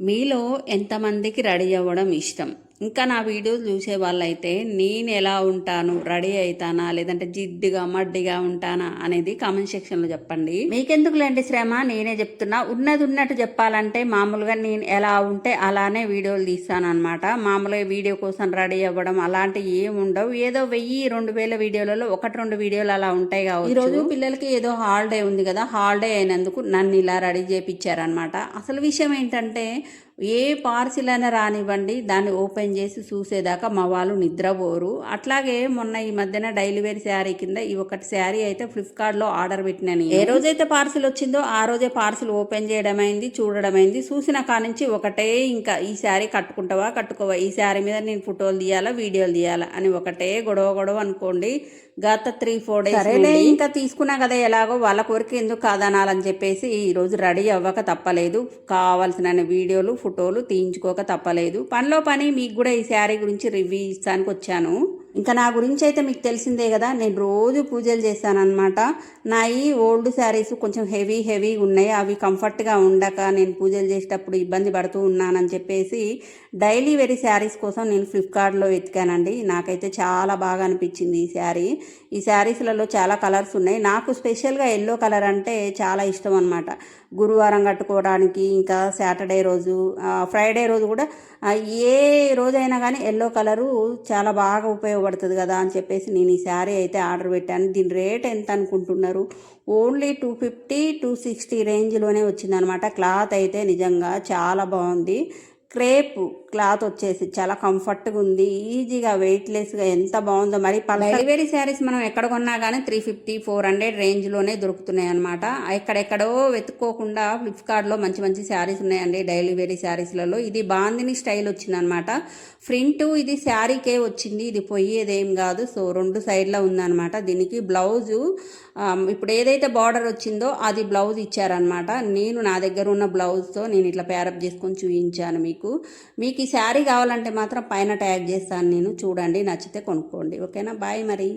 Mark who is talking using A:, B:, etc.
A: మీలో ఎంతమందికి రెడీ అవ్వడం ఇష్టం? ఇంకా నా వీడియోస్ చూసే వాళ్ళైతే నేను ఎలా ఉంటాను రెడీ అవుతానా లేదంటే జిడ్డుగా మడ్డిగా ఉంటానా అనేది కామెంట్ సెక్షన్లో చెప్పండి. మీకెందుకులేండి శ్రమ? నేనే చెప్తున్నా. ఉన్నది ఉన్నట్టు చెప్పాలంటే మామూలుగా నేను ఎలా ఉంటే అలానే వీడియోలు తీస్తాను అనమాట మామూలుగా వీడియో కోసం రెడీ అవ్వడం అలాంటివి ఏమి ఉండవు. ఏదో వెయ్యి రెండు వేల వీడియోలలో ఒకటి రెండు వీడియోలు అలా ఉంటాయి కావచ్చు. ఈరోజు పిల్లలకి ఏదో హాలిడే ఉంది కదా హాలిడే అయినందుకు నన్ను ఇలా రెడీ చేయించారనమాట అసలు విషయం ఏంటంటే ఏ పార్సిల్ అయినా రానివ్వండి దాన్ని ఓపెన్ చేసి చూసేదాకా మా వాళ్ళు నిద్రపోరు. అట్లాగే మొన్న ఈ మధ్యన డైలీ వేర్ శారీ కింద ఈ ఒకటి శారీ అయితే ఫ్లిప్కార్ట్లో ఆర్డర్ పెట్టినాను ఏ రోజైతే పార్సిల్ వచ్చిందో ఆ రోజే పార్సిల్ ఓపెన్ చేయడం అయింది చూడడం అయింది చూసిన కానుంచి ఒకటే ఇంకా ఈ శారీ కట్టుకుంటావా కట్టుకోవా ఈ శారీ మీద నేను ఫోటోలు తీయాలా వీడియోలు తీయాలా అని ఒకటే గొడవ గొడవ అనుకోండి. గత త్రీ ఫోర్ డేస్ సరేలే ఇంకా తీసుకున్నా కదా ఎలాగో వాళ్ళ కోరిక ఎందుకు కాదనాలని చెప్పేసి ఈ రోజు రెడీ అవ్వక తప్పలేదు. కావాల్సిన వీడియోలు ఫోటోలు తీయించుకోక తప్పలేదు. పనిలో పని మీకు కూడా ఈ శారీ గురించి రివ్యూ ఇస్తానికి వచ్చాను. ఇంకా నా గురించి అయితే మీకు తెలిసిందే కదా నేను రోజు పూజలు చేశానమాట నా ఈ ఓల్డ్ శారీస్ కొంచెం హెవీ హెవీ ఉన్నాయి. అవి కంఫర్ట్గా ఉండక నేను పూజలు చేసేటప్పుడు ఇబ్బంది పడుతూ ఉన్నానని చెప్పేసి డైలీ వెరీ శారీస్ కోసం నేను ఫ్లిప్కార్ట్లో వెతికానండి. నాకైతే చాలా బాగా అనిపించింది ఈ శారీ. ఈ శారీస్లలో చాలా కలర్స్ ఉన్నాయి. నాకు స్పెషల్గా ఎల్లో కలర్ అంటే చాలా ఇష్టం అనమాట గురువారం కట్టుకోవడానికి ఇంకా సాటర్డే రోజు ఫ్రైడే రోజు కూడా ఏ రోజైనా కానీ ఎల్లో కలరు చాలా బాగా ఉపయోగపడుతుంది కదా అని చెప్పేసి నేను ఈ శారీ అయితే ఆర్డర్ పెట్టాను. దీని రేట్ ఎంత అనుకుంటున్నారు? Only two fifty two sixty రేంజ్లోనే వచ్చిందనమాట. క్లాత్ అయితే నిజంగా చాలా బాగుంది. క్రేప్ క్లాత్ వచ్చేసి చాలా కంఫర్ట్గా ఉంది ఈజీగా వెయిట్లెస్గా ఎంత బాగుందో. మరి డెలివరీ శారీస్ మనం ఎక్కడ కొన్నా కానీ త్రీ ఫిఫ్టీ ఫోర్ హండ్రెడ్ రేంజ్లోనే దొరుకుతున్నాయి అనమాట ఎక్కడెక్కడో వెతుక్కోకుండా ఫ్లిప్కార్ట్లో మంచి మంచి శారీస్ ఉన్నాయండి డైలీవేరీ శారీస్లలో. ఇది బాందిని స్టైల్ వచ్చిందనమాట ఫ్రింట్ ఇది శారీకే వచ్చింది ఇది పొయ్యేదేం కాదు. సో రెండు సైడ్లో ఉందన్నమాట. దీనికి బ్లౌజు ఇప్పుడు ఏదైతే బార్డర్ వచ్చిందో అది బ్లౌజ్ ఇచ్చారనమాట నేను నా దగ్గర ఉన్న బ్లౌజ్తో నేను ఇట్లా ప్యారప్ చేసుకొని చూపించాను మీకు. మీకు ఈ శారీ కావాలంటే మాత్రం పైన ట్యాగ్ చేస్తాను నేను. చూడండి నచ్చితే కొనుక్కోండి. ఓకేనా? బాయ్ మరి.